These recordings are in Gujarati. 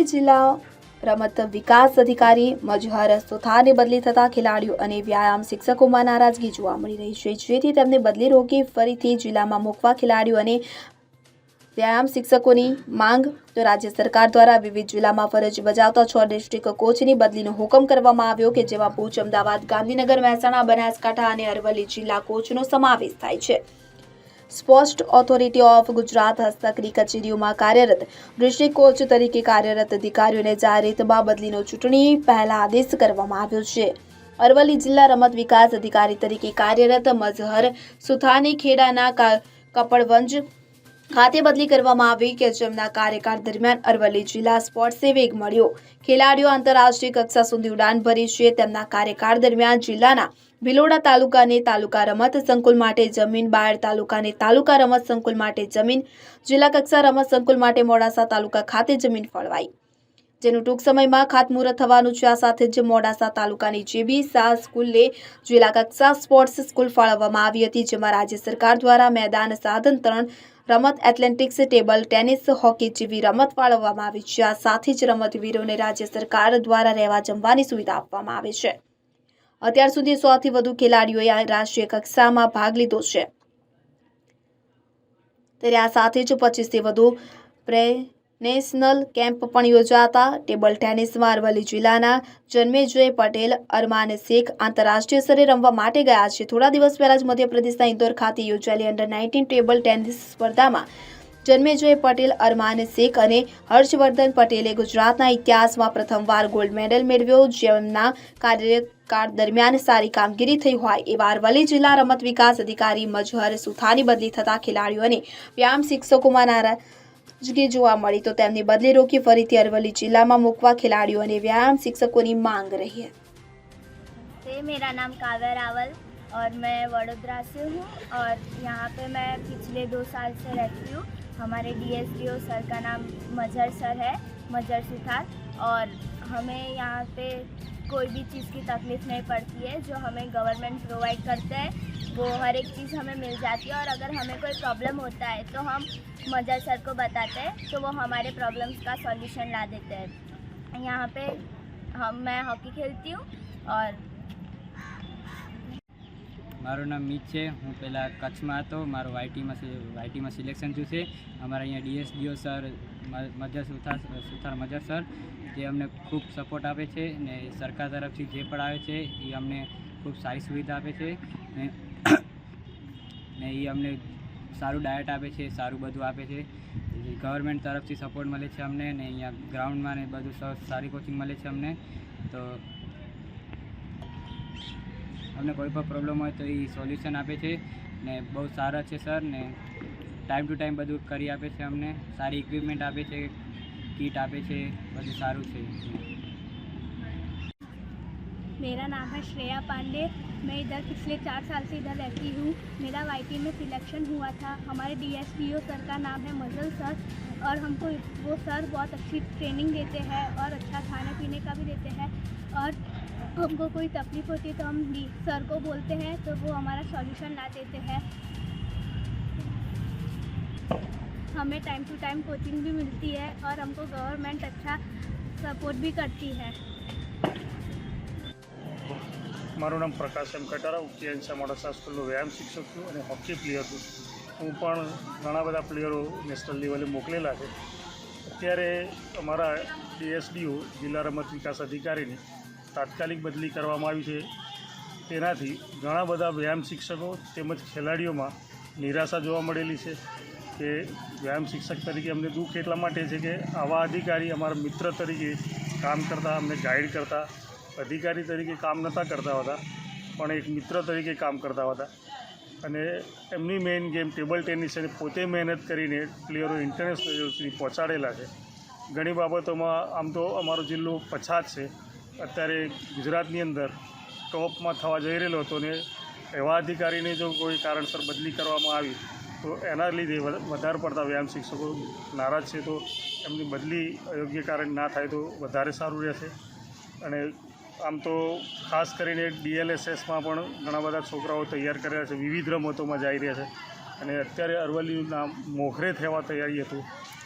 અરવલ્લી જિલ્લા રમત વિકાસ અધિકારી મજહર સુથારને બદલી થતા ખેલાડીઓ અને વ્યાયામ શિક્ષકોમાં નારાજગી જોવા મળી રહી છે, જેથી તેમને બદલી રોકી ફરીથી જિલ્લામાં મૂકવા ખેલાડીઓ અને વ્યાયામ શિક્ષકોની માંગ તો રાજ્ય સરકાર દ્વારા વિવિધ જિલ્લામાં ફરજ બજાવતા છ ડિસ્ટ્રિક્ટ કોચની બદલીનો હુકમ કરવામાં આવ્યો કે જેમાં ભુજ, અમદાવાદ, ગાંધીનગર, મહેસાણા, બનાસકાંઠા અને અરવલ્લી જિલ્લા કોચનો સમાવેશ થાય છે. સ્પોર્ટ્સ ઓથોરિટી ઓફ ગુજરાત હસ્તકની કચેરીઓમાં કાર્યરત ડિસ્ટ્રિક્ટ કોચ તરીકે કાર્યરત અધિકારીઓને જાહેરાતમાં બદલીનો ચૂંટણી પહેલા આદેશ કરવામાં આવ્યો છે. અરવલ્લી જિલ્લા રમત વિકાસ અધિકારી તરીકે કાર્યરત મઝહર સુથાની ખેડાના કપડવંજ ખાતે બદલી કરવામાં આવી કે જેમના કાર્યકાળ દરમિયાન અરવલ્લી જિલ્લા સ્પોર્ટ્સે વેગ મળ્યો. ખેલાડીઓ આંતરરાષ્ટ્રીય કક્ષા સુધી ઉડાન ભરી છે. તેમના કાર્યકાળ દરમિયાન જિલ્લાના ભિલોડા તાલુકાને તાલુકા રમત સંકુલ માટે જમીન, બાયડ તાલુકાને તાલુકા રમત સંકુલ માટે જમીન, જિલ્લા કક્ષા રમત સંકુલ માટે મોડાસા તાલુકા ખાતે જમીન ફળવાઈ. જેનું ટૂંક સમયમાં ખાતમુહૂર્ત થવાનું છે. આ સાથે જ મોડાસા તાલુકાની જેબી શાહ સ્કૂલને જિલ્લા કક્ષા સ્પોર્ટ્સ સ્કૂલ ફાળવવામાં આવી હતી, જેમાં રાજ્ય સરકાર દ્વારા મેદાન સાધન ત્રણ, રમત એથ્લેટિક્સ ટેબલ, ટેનિસ, હોકી જેવી રમત ફાળવવામાં આવી છે. આ સાથે જ રમતવીરોને રાજ્ય સરકાર દ્વારા રહેવા જમવાની સુવિધા આપવામાં આવે છે. અત્યાર સુધી સોથી વધુ ખેલાડીઓએ રાષ્ટ્રીય કક્ષામાં ભાગ લીધો છે. ત્યારે આ સાથે જ પચીસથી વધુ પ્રે નેશનલ કેમ્પ પણ યોજાતા. ટેબલ ટેનિસમાં અરવલ્લી જિલ્લાના જન્મેજય પટેલ, અરમાન શેખ આંતરરાષ્ટ્રીય સ્તરે રમવા માટે ગયા છે. થોડા દિવસ પહેલા જ મધ્યપ્રદેશના ઇન્દોર ખાતે યોજાયેલી અંડર નાઇન્ટીન ટેબલ ટેનિસ સ્પર્ધામાં જન્મેજય પટેલ, અરમાન શેખ અને હર્ષવર્ધન પટેલે ગુજરાતના ઇતિહાસમાં પ્રથમવાર ગોલ્ડ મેડલ મેળવ્યો. જેમના કાર્યકાળ દરમિયાન સારી કામગીરી થઈ હોય એવા અરવલ્લી જિલ્લા રમત વિકાસ અધિકારી મજહર સુથાની બદલી થતા ખેલાડીઓ અને વ્યાયામ શિક્ષકોમાં નારાજગી જોવા મળી તો તેમની બદલી રોકી ફરીથી અરવલ્લી જિલ્લામાં મૂકવા ખેલાડીઓ અને વ્યાયામ શિક્ષકોની માંગ રહી है से मेरा नाम काव्या रावल और मैं वडोदरा से हूँ और यहाँ पे मैं पिछले दो साल से रहती हूँ हमारे डीएसडीओ सर का नाम मजहर सर है मजहर सुथार और हमें यहाँ पे कोई भी चीज़ की तकलीफ़ नहीं पड़ती है, जो हमें गवर्नमेंट प्रोवाइड करता है, वो हर एक चीज़ हमें मिल जाती है। और अगर हमें कोई प्रॉब्लम होता है तो हम मजर सर को बताते हैं तो वो हमारे प्रॉब्लम्स का सॉल्यूशन ला देते हैं। यहाँ पे हम, मैं हॉकी खेलती हूँ और મારું નામ મીત છે. હું પહેલાં કચ્છમાં હતો. મારું વાયટીમાં વાયટીમાં સિલેક્શન થયું છે. અમારા અહીંયા ડીએસડીઓ સર મજર સુથાર સુથાર મજર સર, જે અમને ખૂબ સપોર્ટ આપે છે ને સરકાર તરફથી જે પણ આવે છે, એ અમને ખૂબ સારી સુવિધા આપે છે ને ને એ અમને સારું ડાયટ આપે છે, સારું બધું આપે છે. ગવર્મેન્ટ તરફથી સપોર્ટ મળે છે અમને ને અહીંયા ગ્રાઉન્ડમાં ને બધું સારી કોચિંગ મળે છે અમને. તો અમને કોઈ પણ પ્રોબ્લેમ હોય તો એ સોલ્યુશન આપે છે ને બહુ સારા છે સર ને ટાઈમ ટુ ટાઈમ બધું કરી આપે છે અમને સારી ઇક્વિપમેન્ટ આપે છે કીટ આપે છે બધું સારું છે मेरा नाम है श्रेया पांडे मैं इधर पिछले चार साल से इधर रहती हूँ मेरा वाईटी में सिलेक्शन हुआ था हमारे डीएसपीओ सर का नाम है मजल सर और हमको वो सर बहुत अच्छी ट्रेनिंग देते हैं और अच्छा खाने पीने का भी देते हैं और हमको कोई तकलीफ़ होती है तो हम डी सर को बोलते हैं तो वो हमारा सॉल्यूशन ला देते हैं हमें टाइम टू टाइम कोचिंग भी मिलती है और हमको गवर्नमेंट अच्छा सपोर्ट भी करती है મારું નામ પ્રકાશ એમ કટારા ઉકેએનસા મોડાસા સ્કૂલનો વ્યાયામ શિક્ષક છું અને હોકી પ્લેયર છું હું પણ ઘણા બધા પ્લેયરો નેશનલ લેવલે મોકલેલા છે અત્યારે અમારા ડીએસડીઓ જિલ્લા રમત વિકાસ અધિકારીની તાત્કાલિક બદલી કરવામાં આવી છે. તેનાથી ઘણા બધા વ્યાયામ શિક્ષકો તેમજ ખેલાડીઓમાં નિરાશા જોવા મળેલી છે કે વ્યાયામ શિક્ષક તરીકે અમને દુઃખ એટલા માટે છે કે આવા અધિકારી અમારા મિત્ર તરીકે કામ કરતા, અમને ગાઈડ કરતા, અધિકારી તરીકે કામ નહોતા કરતા હતા, પણ એક મિત્ર તરીકે કામ કરતા હતા. અને એમની મેઇન ગેમ ટેબલ ટેનિસ અને પોતે મહેનત કરીને પ્લેયરો ઇન્ટરનેશનલ સુધી પહોંચાડેલા છે. ઘણી બાબતોમાં આમ તો અમારો જિલ્લો પછાત છે. અત્યારે ગુજરાતની અંદર ટોપમાં થવા જઈ રહેલો હતો ને એવા અધિકારીને જો કોઈ કારણસર બદલી કરવામાં આવી, તો એના લીધે વધારે પડતા વ્યાયામ શિક્ષકો નારાજ છે. તો એમની બદલી અયોગ્ય કારણ ના થાય તો વધારે સારું રહેશે. અને આમ તો ખાસ કરીને ડીએલએસએસમાં પણ ઘણા બધા છોકરાઓ તૈયાર કર્યા છે. વિવિધ રમતોમાં જઈ રહ્યા છે. અને અત્યારે અરવલ્લીનું નામ મોખરે થવા તૈયારી હતું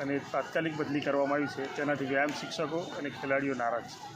અને તાત્કાલિક બદલી કરવામાં આવી છે. તેનાથી વ્યાયામ શિક્ષકો અને ખેલાડીઓ નારાજ છે.